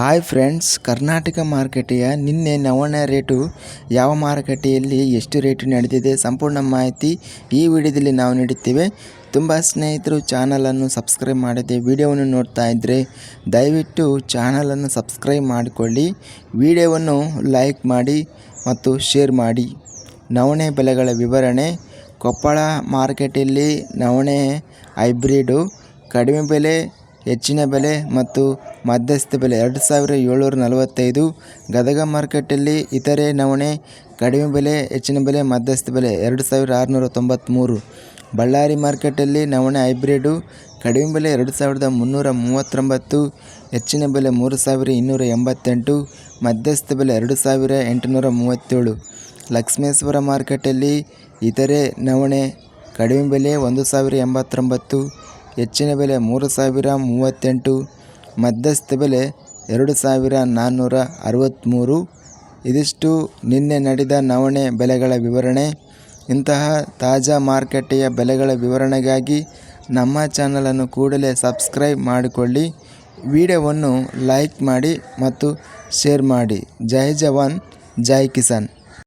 Hi friends Karnataka ಮಾರುಕಟ್ಟೆಯ ನಿನ್ನೆ ನವಣೆ ರೇಟು. ಯಾವ ಮಾರುಕಟ್ಟೆಯಲ್ಲಿ ಎಷ್ಟು ರೇಟು ನಡೆದಿದೆ ಸಂಪೂರ್ಣ ಮಾಹಿತಿ ಈ ವಿಡಿಯೋದಲ್ಲಿ ನಾವು ನೀಡುತ್ತೇವೆ. ತುಂಬ ಸ್ನೇಹಿತರು ಚಾನಲನ್ನು ಸಬ್ಸ್ಕ್ರೈಬ್ ಮಾಡದೆ ವಿಡಿಯೋವನ್ನು ನೋಡ್ತಾ ಇದ್ದರೆ ದಯವಿಟ್ಟು ಚಾನಲನ್ನು ಸಬ್ಸ್ಕ್ರೈಬ್ ಮಾಡಿಕೊಳ್ಳಿ. ವಿಡಿಯೋವನ್ನು ಲೈಕ್ ಮಾಡಿ ಮತ್ತು ಶೇರ್ ಮಾಡಿ. ನವಣೆ ಬೆಲೆಗಳ ವಿವರಣೆ. ಕೊಪ್ಪಳ ಮಾರ್ಕೆಟಲ್ಲಿ ನವಣೆ ಹೈಬ್ರಿಡು ಕಡಿಮೆ ಬೆಲೆ ಹೆಚ್ಚಿನ ಬೆಲೆ ಮತ್ತು ಮಧ್ಯಸ್ಥ ಬೆಲೆ. ಎರಡು ಸಾವಿರ ಏಳ್ನೂರ ನಲವತ್ತೈದು ಗದಗ ಮಾರ್ಕೆಟಲ್ಲಿ ಇತರೆ ನವಣೆ ಕಡಿಮೆ ಬೆಲೆ, ಹೆಚ್ಚಿನ ಬೆಲೆ ಮಧ್ಯಸ್ಥ ಬೆಲೆ. ಎರಡು ಸಾವಿರ ಆರುನೂರ ತೊಂಬತ್ತ್ಮೂರು ಬಳ್ಳಾರಿ ಮಾರ್ಕೆಟಲ್ಲಿ ನವಣೆ ಹೈಬ್ರಿಡು ಕಡಿಮೆ ಬೆಲೆ ಎರಡು ಸಾವಿರದ ಮುನ್ನೂರ ಮೂವತ್ತೊಂಬತ್ತು, ಹೆಚ್ಚಿನ ಬೆಲೆ ಮೂರು ಸಾವಿರ ಇನ್ನೂರ ಎಂಬತ್ತೆಂಟು ಮಧ್ಯಸ್ಥ ಬೆಲೆ ಎರಡು ಸಾವಿರ ಎಂಟುನೂರ ಮೂವತ್ತೇಳು. ಲಕ್ಷ್ಮೇಶ್ವರ ಮಾರ್ಕೆಟಲ್ಲಿ ಇತರೆ ನವಣೆ ಕಡಿಮೆ ಬೆಲೆ ಒಂದು ಸಾವಿರ ಎಂಬತ್ತೊಂಬತ್ತು ಹೆಚ್ಚಿನ ಬೆಲೆ ಮೂರು ಸಾವಿರ ಮೂವತ್ತೆಂಟು, ಮಧ್ಯಸ್ಥ ಬೆಲೆ ಎರಡು ಸಾವಿರ ನಾನ್ನೂರ ಅರವತ್ತ್ಮೂರು ಇದಿಷ್ಟು ನಿನ್ನೆ ನಡೆದ ನವಣೆ ಬೆಲೆಗಳ ವಿವರಣೆ. ಇಂತಹ ತಾಜಾ ಮಾರುಕಟ್ಟೆಯ ಬೆಲೆಗಳ ವಿವರಣೆಗಾಗಿ ನಮ್ಮ ಚಾನಲನ್ನು ಕೂಡಲೇ ಸಬ್ಸ್ಕ್ರೈಬ್ ಮಾಡಿಕೊಳ್ಳಿ. ವಿಡಿಯೋವನ್ನು ಲೈಕ್ ಮಾಡಿ ಮತ್ತು ಶೇರ್ ಮಾಡಿ. ಜೈ ಜವಾನ್, ಜೈ ಕಿಸಾನ್.